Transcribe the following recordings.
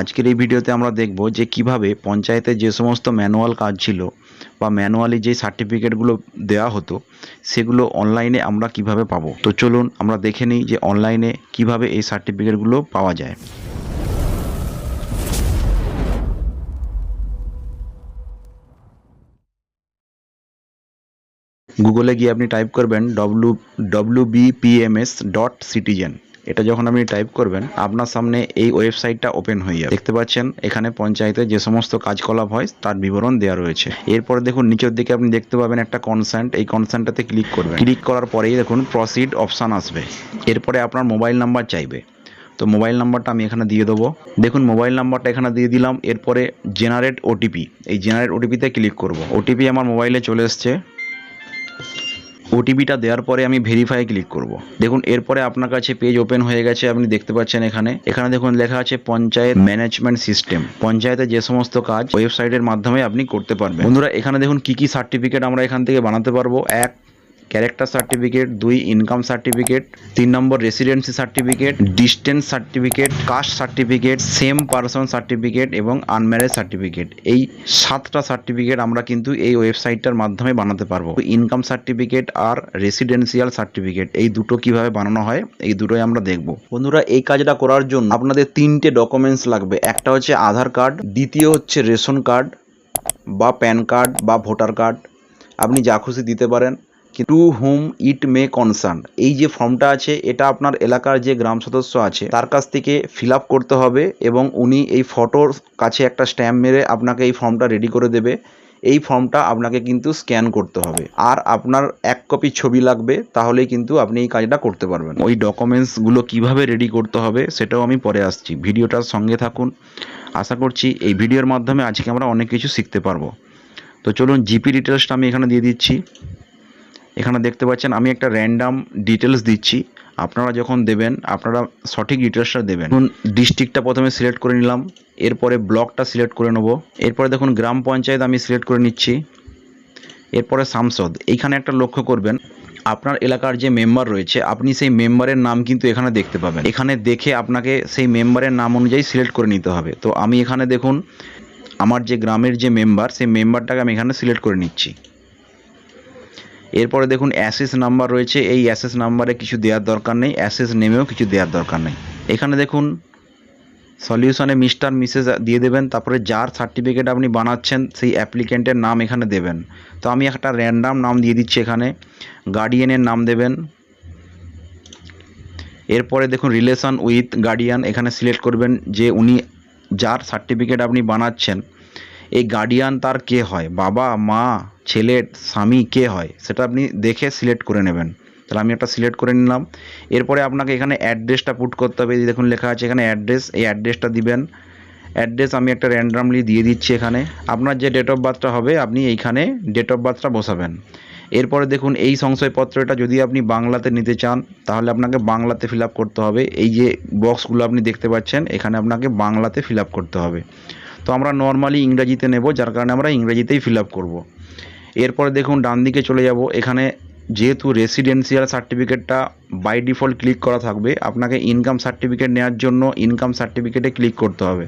আজকের এই ভিডিওতে আমরা দেখব যে কীভাবে পঞ্চায়েতে যে সমস্ত ম্যানুয়াল কাজ ছিল বা ম্যানুয়ালি যে সার্টিফিকেটগুলো দেওয়া হতো, সেগুলো অনলাইনে আমরা কীভাবে পাবো? তো চলুন আমরা দেখে নিই যে অনলাইনে কীভাবে এই সার্টিফিকেটগুলো পাওয়া যায়। গুগলে গিয়ে আপনি টাইপ করবেন W W BPMS dot citizen এটা যখন আপনি টাইপ করবেন, আপনার সামনে এই ওয়েবসাইটটা ওপেন হয়ে যাবে। দেখতে পাচ্ছেন, এখানে পঞ্চায়েতে যে সমস্ত কাজকলাপ হয়, তার বিবরণ দেওয়া রয়েছে। এরপরে দেখুন, নিচের দিকে আপনি দেখতে পাবেন একটা কনসেন্ট এই কনসেন্টটাতে ক্লিক করবেন। ক্লিক করার পরেই দেখুন প্রসিড অপশান আসবে। এরপরে আপনার মোবাইল নাম্বার চাইবে। তো মোবাইল নাম্বারটা আমি এখানে দিয়ে দেবো। দেখুন মোবাইল নাম্বারটা এখানে দিয়ে দিলাম। এরপরে জেনারেট ওটিপি এই জেনারেট ওটিপিতে ক্লিক করব। ওটিপি আমার মোবাইলে চলে এসছে। ওটিপিটা দেওয়ার পরে আমি ভেরিফাই ক্লিক করব। দেখুন, এরপরে আপনার কাছে পেজ ওপেন হয়ে গেছে, আপনি দেখতে পাচ্ছেন এখানে। এখানে দেখুন, লেখা আছে পঞ্চায়েত ম্যানেজমেন্ট সিস্টেম পঞ্চায়েতে যে সমস্ত কাজ ওয়েবসাইটের মাধ্যমে আপনি করতে পারবেন। বন্ধুরা, এখানে দেখুন, কি কি সার্টিফিকেট আমরা এখান থেকে বানাতে পারব? এক ক্যারেক্টার সার্টিফিকেট দুই ইনকাম সার্টিফিকেট তিন নম্বর residency certificate distance certificate caste certificate same person certificate এবং আনম্যারেজ সার্টিফিকেট এই সাতটা সার্টিফিকেট আমরা কিন্তু এই ওয়েবসাইটটার মাধ্যমে বানাতে পারব। ইনকাম সার্টিফিকেট আর রেসিডেন্সিয়াল সার্টিফিকেট এই দুটো কীভাবে বানানো হয়, এই দুটোই আমরা দেখব। বন্ধুরা, এই কাজটা করার জন্য আপনাদের তিনটে ডকুমেন্টস লাগবে। একটা হচ্ছে আধার কার্ড, দ্বিতীয় হচ্ছে রেশন কার্ড বা প্যান কার্ড বা ভোটার কার্ড। আপনি যা খুশি দিতে পারেন। To whom it may concern এই যে ফর্মটা আছে, এটা আপনার এলাকার যে গ্রাম সদস্য আছে, তার কাছ থেকে ফিল করতে হবে এবং উনি এই ফটোর কাছে একটা স্ট্যাম্প মেরে আপনাকে এই ফর্মটা রেডি করে দেবে। এই ফর্মটা আপনাকে কিন্তু স্ক্যান করতে হবে। আর আপনার এক কপি ছবি লাগবে, তাহলেই কিন্তু আপনি এই কাজটা করতে পারবেন। ওই ডকুমেন্টসগুলো কীভাবে রেডি করতে হবে, সেটাও আমি পরে আসছি। ভিডিওটার সঙ্গে থাকুন। আশা করছি এই ভিডিওর মাধ্যমে আজকে আমরা অনেক কিছু শিখতে পারব। তো চলুন জিপি ডিটেলসটা আমি এখানে দিয়ে দিচ্ছি। এখানে দেখতে পাচ্ছেন, আমি একটা র্যান্ডাম ডিটেলস দিচ্ছি। আপনারা যখন দেবেন, আপনারা সঠিক ডিটেলসটা দেবেন। দেখুন ডিস্ট্রিক্টটা প্রথমে সিলেক্ট করে নিলাম, এরপরে ব্লকটা সিলেক্ট করে নেব। এরপরে দেখুন, গ্রাম পঞ্চায়েত আমি সিলেক্ট করে নিচ্ছি। এরপরে সাংসদ, এইখানে একটা লক্ষ্য করবেন, আপনার এলাকার যে মেম্বার রয়েছে, আপনি সেই মেম্বারের নাম কিন্তু এখানে দেখতে পাবেন। এখানে দেখে আপনাকে সেই মেম্বারের নাম অনুযায়ী সিলেক্ট করে নিতে হবে। তো আমি এখানে দেখুন, আমার যে গ্রামের যে মেম্বার সেই মেম্বারটাকে আমি এখানে সিলেক্ট করে নিচ্ছি। এরপরে দেখুন অ্যাসেস নাম্বার রয়েছে। এই অ্যাসেস নাম্বারে কিছু দেওয়ার দরকার নেই। অ্যাসেস নেমেও কিছু দেওয়ার দরকার নেই। এখানে দেখুন সলিউশনে মিস্টার মিসেস দিয়ে দেবেন, তারপরে যার সার্টিফিকেট আপনি বানাচ্ছেন, সেই অ্যাপ্লিকেন্টের নাম এখানে দেবেন। তো আমি একটা র্যান্ডাম নাম দিয়ে দিচ্ছি এখানে। গার্ডিয়ানের নাম দেবেন। এরপরে দেখুন রিলেশন উইথ গার্ডিয়ান এখানে সিলেক্ট করবেন যে উনি যার সার্টিফিকেট আপনি বানাচ্ছেন। এই গার্ডিয়ান তার কে হয়? বাবা, মা, ছেলে, স্বামী কে হয়? সেটা আপনি দেখে সিলেক্ট করে নেবেন। তাহলে আমি একটা সিলেক্ট করে নিলাম। এরপরে আপনাকে এখানে অ্যাড্রেসটা পুট করতে হবে। দেখুন লেখা আছে এখানে অ্যাড্রেস এই অ্যাড্রেসটা দিবেন। অ্যাড্রেস আমি একটা র্যান্ডামলি দিয়ে দিচ্ছি এখানে। আপনার যে ডেট অফ বার্থটা হবে, আপনি এইখানে ডেট অফ বার্থটা বসাবেন। এরপরে দেখুন এই সংশয়পত্রটা যদি আপনি বাংলাতে নিতে চান, তাহলে আপনাকে বাংলাতে ফিল করতে হবে। এই যে বক্সগুলো আপনি দেখতে পাচ্ছেন, এখানে আপনাকে বাংলাতে ফিল করতে হবে। তো আমরা নর্মালি ইংরাজিতে নেব, যার কারণে আমরা ইংরেজিতেই ফিল আপ করব। এরপরে দেখুন, ডান দিকে চলে যাব। এখানে যেহেতু রেসিডেন্সিয়াল সার্টিফিকেটটা বাই ডিফল্ট ক্লিক করা থাকবে, আপনাকে ইনকাম সার্টিফিকেট নেওয়ার জন্য ইনকাম সার্টিফিকেটে ক্লিক করতে হবে।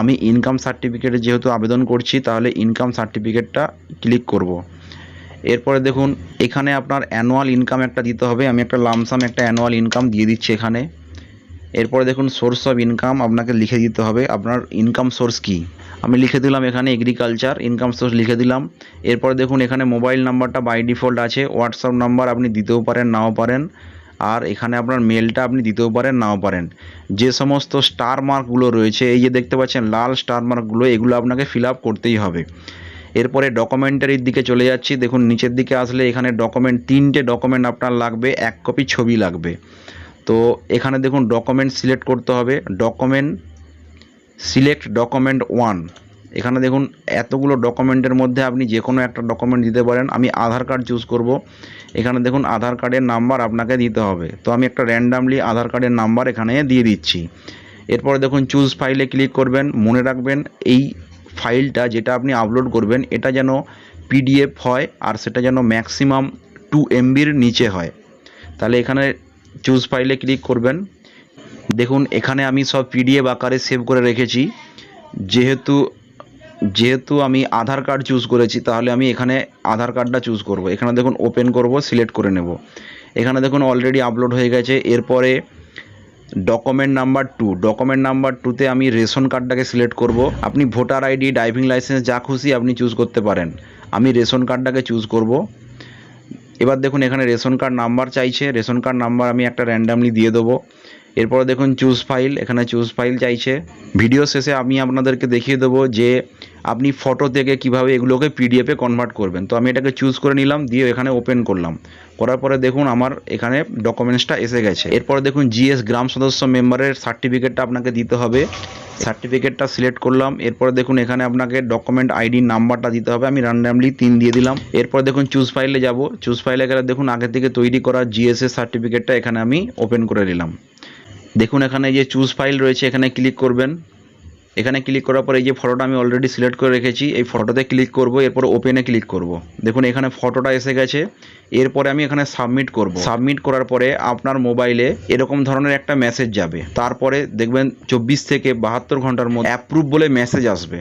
আমি ইনকাম সার্টিফিকেটে যেহেতু আবেদন করছি, তাহলে ইনকাম সার্টিফিকেটটা ক্লিক করব। এরপরে দেখুন, এখানে আপনার অ্যানুয়াল ইনকাম একটা দিতে হবে। আমি একটা লামসাম একটা অ্যানুয়াল ইনকাম দিয়ে দিচ্ছি এখানে। এরপরে দেখুন সোর্স অফ ইনকাম আপনাকে লিখে দিতে হবে। আপনার ইনকাম সোর্স কী? আমি লিখে দিলাম এখানে এগ্রিকালচার ইনকাম সোর্স লিখে দিলাম। এরপরে দেখুন এখানে মোবাইল নাম্বারটা বাই ডিফল্ট আছে। হোয়াটসঅ্যাপ নাম্বার আপনি দিতেও পারেন, নাও পারেন। আর এখানে আপনার মেলটা আপনি দিতেও পারেন, নাও পারেন। যে সমস্ত স্টার মার্কগুলো রয়েছে, এই যে দেখতে পাচ্ছেন লাল স্টার মার্কগুলো এগুলো আপনাকে ফিল আপ করতেই হবে। এরপরে ডকুমেন্টারির দিকে চলে যাচ্ছি। দেখুন নিচের দিকে আসলে এখানে ডকুমেন্ট তিনটে ডকুমেন্ট আপনার লাগবে, এক কপি ছবি লাগবে। তো এখানে দেখুন ডকুমেন্ট সিলেক্ট করতে হবে। ডকুমেন্ট সিলেক্ট ডকুমেন্ট ওয়ান এখানে দেখুন এতগুলো ডকুমেন্টের মধ্যে আপনি যে কোনো একটা ডকুমেন্ট দিতে পারেন। আমি আধার কার্ড চুজ করব। এখানে দেখুন আধার কার্ডের নাম্বার আপনাকে দিতে হবে। তো আমি একটা র্যান্ডামলি আধার কার্ডের নাম্বার এখানে দিয়ে দিচ্ছি। এরপরে দেখুন চুজ ফাইলে ক্লিক করবেন। মনে রাখবেন এই ফাইলটা যেটা আপনি আপলোড করবেন, এটা যেন পিডিএফ হয় আর সেটা যেন ম্যাক্সিমাম টু এমবির নিচে হয়। তাহলে এখানে চুজ ফাইলে ক্লিক করবেন। দেখুন, এখানে আমি সব পিডিএফ আকারে সেভ করে রেখেছি। যেহেতু যেহেতু আমি আধার কার্ড চুজ করেছি, তাহলে আমি এখানে আধার কার্ডটা চুজ করব। এখানে দেখুন ওপেন করব সিলেক্ট করে নেব। এখানে দেখুন অলরেডি আপলোড হয়ে গেছে। এরপরে document number two document number টুতে আমি রেশন কার্ডটাকে সিলেক্ট করব। আপনি ভোটার আইডি ড্রাইভিং লাইসেন্স যা খুশি আপনি চুজ করতে পারেন। আমি রেশন কার্ডটাকে চুজ করব। এবার দেখুন এখানে রেশন কার্ড নাম্বার চাইছে। রেশন কার্ড নাম্বার আমি একটা র্যান্ডামলি দিয়ে দেবো। এরপরে দেখুন চুজ ফাইল এখানে চুজ ফাইল চাইছে। ভিডিও শেষে আমি আপনাদেরকে দেখিয়ে দেবো যে আপনি ফটো থেকে কীভাবে এগুলোকে পিডিএফে কনভার্ট করবেন। তো আমি এটাকে চুজ করে নিলাম, দিয়ে এখানে ওপেন করলাম। করার পরে দেখুন আমার এখানে ডকুমেন্টসটা এসে গেছে। এরপরে দেখুন জিএস গ্রাম সদস্য মেম্বারের সার্টিফিকেটটা আপনাকে দিতে হবে। সার্টিফিকেটটা সিলেক্ট করলাম। এরপরে দেখুন এখানে আপনাকে ডকুমেন্ট আইডি নাম্বারটা দিতে হবে। আমি র্যান্ডামলি তিন দিয়ে দিলাম। এরপর দেখুন চুজ ফাইলে যাব। চুজ ফাইলে গেলে দেখুন আগে থেকে তৈরি করা জিএসএস সার্টিফিকেটটা এখানে আমি ওপেন করে নিলাম। দেখুন এখানে যে চুজ ফাইল রয়েছে, এখানে ক্লিক করবেন। এখানে ক্লিক করার পর এই যে ফটোটা আমি অলরেডি সিলেক্ট করে রেখেছি, এই ফটোতে ক্লিক করব, এরপর ওপেনে ক্লিক করব। দেখুন, এখানে ফটোটা এসে গেছে। এরপরে আমি এখানে সাবমিট করব। সাবমিট করার পরে আপনার মোবাইলে এরকম ধরনের একটা মেসেজ যাবে। তারপরে দেখবেন চব্বিশ থেকে বাহাত্তর ঘণ্টার মধ্যে অ্যাপ্রুভ বলে মেসেজ আসবে।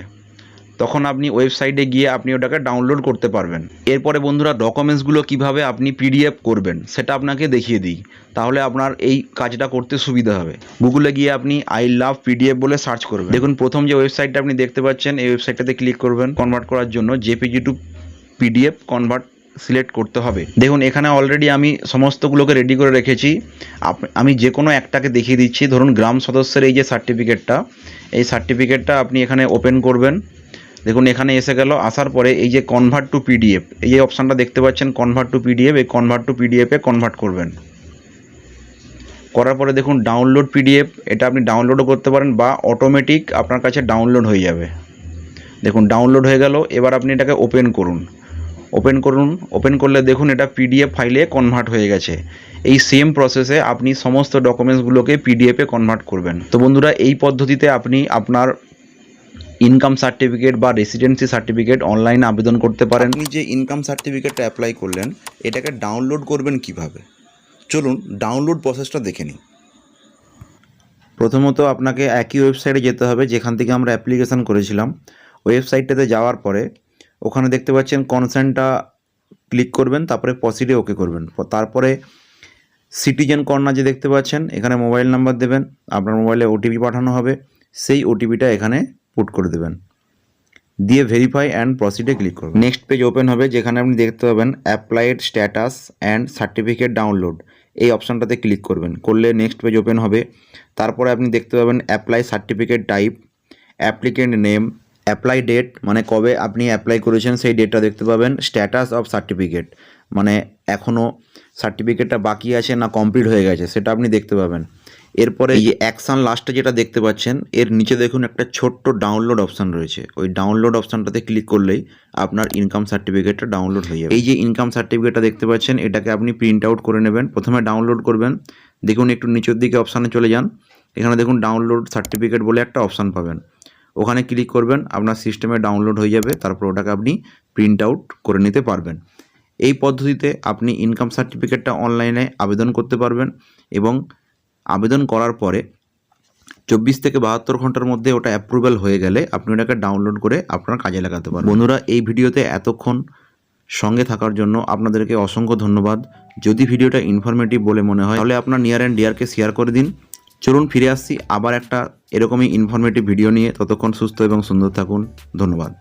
তখন আপনি ওয়েবসাইটে গিয়ে আপনি ওটাকে ডাউনলোড করতে পারবেন। এরপরে বন্ধুরা ডকুমেন্টসগুলো কীভাবে আপনি পিডিএফ করবেন, সেটা আপনাকে দেখিয়ে দিই। তাহলে আপনার এই কাজটা করতে সুবিধা হবে। গুগলে গিয়ে আপনি আই লাভ পিডিএফ বলে সার্চ করবেন। দেখুন, প্রথম যে ওয়েবসাইটটা আপনি দেখতে পাচ্ছেন, এই ওয়েবসাইটটাতে ক্লিক করবেন কনভার্ট করার জন্য JPG to PDF convert select করতে হবে। দেখুন, এখানে অলরেডি আমি সমস্তগুলোকে রেডি করে রেখেছি। আমি যে কোনো একটাকে দেখিয়ে দিচ্ছি। ধরুন, গ্রাম সদস্যের এই যে সার্টিফিকেটটা এই সার্টিফিকেটটা আপনি এখানে ওপেন করবেন। দেখুন, এখানে এসে গেল, আসার পরে এই যে কনভার্ট টু পিডিএফ এই যে অপশানটা দেখতে পাচ্ছেন কনভার্ট টু পিডিএফ এই কনভার্ট টু পিডিএফে কনভার্ট করবেন। করার পরে দেখুন ডাউনলোড পিডিএফ এটা আপনি ডাউনলোডও করতে পারেন বা অটোমেটিক আপনার কাছে ডাউনলোড হয়ে যাবে। দেখুন ডাউনলোড হয়ে গেল, এবার আপনি এটাকে ওপেন করুন। ওপেন করুন ওপেন করলে দেখুন, এটা পিডিএফ ফাইলে কনভার্ট হয়ে গেছে। এই সেম প্রসেসে আপনি সমস্ত ডকুমেন্টসগুলোকে পিডিএফে কনভার্ট করবেন। তো বন্ধুরা, এই পদ্ধতিতে আপনি আপনার ইনকাম সার্টিফিকেট বা রেসিডেন্সি সার্টিফিকেট অনলাইনে আবেদন করতে পারেন। আপনি যে ইনকাম সার্টিফিকেটটা অ্যাপ্লাই করলেন, এটাকে ডাউনলোড করবেন কীভাবে? চলুন ডাউনলোড প্রসেসটা দেখে নিই। প্রথমত আপনাকে একই ওয়েবসাইটে যেতে হবে, যেখান থেকে আমরা অ্যাপ্লিকেশান করেছিলাম। ওয়েবসাইটটাতে যাওয়ার পরে ওখানে দেখতে পাচ্ছেন কনসেন্টটা ক্লিক করবেন, তারপরে পসিডে ওকে করবেন। তারপরে সিটিজেন কর্নার যে দেখতে পাচ্ছেন, এখানে মোবাইল নাম্বার দেবেন, আপনার মোবাইলে ওটিপি পাঠানো হবে। সেই ওটিপিটা এখানে পুট করে দেবেন। দিয়ে ভেরিফাই অ্যান্ড প্রসিডে ক্লিক করবেন। নেক্সট পেজ ওপেন হবে, যেখানে আপনি দেখতে পাবেন applied status and certificate download এই অপশানটাতে ক্লিক করবেন। করলে নেক্সট পেজ ওপেন হবে। তারপরে আপনি দেখতে পাবেন apply certificate type applicant name apply date মানে কবে আপনি অ্যাপ্লাই করেছেন সেই ডেটটা দেখতে পাবেন স্ট্যাটাস অফ সার্টিফিকেট মানে এখনও সার্টিফিকেটটা বাকি আছে না কমপ্লিট হয়ে গেছে, সেটা আপনি দেখতে পাবেন। এরপরে এই অ্যাকশান লাস্টে যেটা দেখতে পাচ্ছেন, এর নিচে দেখুন একটা ছোট্ট ডাউনলোড অপশান রয়েছে। ওই ডাউনলোড অপশানটাতে ক্লিক করলেই আপনার ইনকাম সার্টিফিকেটটা ডাউনলোড হয়ে যাবে। এই যে ইনকাম সার্টিফিকেটটা দেখতে পাচ্ছেন, এটাকে আপনি প্রিন্ট আউট করে নেবেন। প্রথমে ডাউনলোড করবেন। দেখুন একটু নিচের দিকে অপশানে চলে যান। এখানে দেখুন ডাউনলোড সার্টিফিকেট বলে একটা অপশান পাবেন। ওখানে ক্লিক করবেন, আপনার সিস্টেমে ডাউনলোড হয়ে যাবে। তারপর ওটাকে আপনি প্রিন্ট আউট করে নিতে পারবেন। এই পদ্ধতিতে আপনি ইনকাম সার্টিফিকেটটা অনলাইনে আবেদন করতে পারবেন এবং আবেদন করার পরে চব্বিশ থেকে বাহাত্তর ঘণ্টার মধ্যে ওটা অ্যাপ্রুভাল হয়ে গেলে আপনি ওটাকে ডাউনলোড করে আপনার কাজে লাগাতে পারেন বন্ধুরা, এই ভিডিওতে এতক্ষণ সঙ্গে থাকার জন্য আপনাদেরকে অসংখ্য ধন্যবাদ। যদি ভিডিওটা ইনফরমেটিভ বলে মনে হয়, তাহলে আপনার নিয়ার অ্যান্ড ডিয়ারকে শেয়ার করে দিন। চলুন ফিরে আসছি আবার একটা এরকমই ইনফরমেটিভ ভিডিও নিয়ে। ততক্ষণ সুস্থ এবং সুন্দর থাকুন। ধন্যবাদ।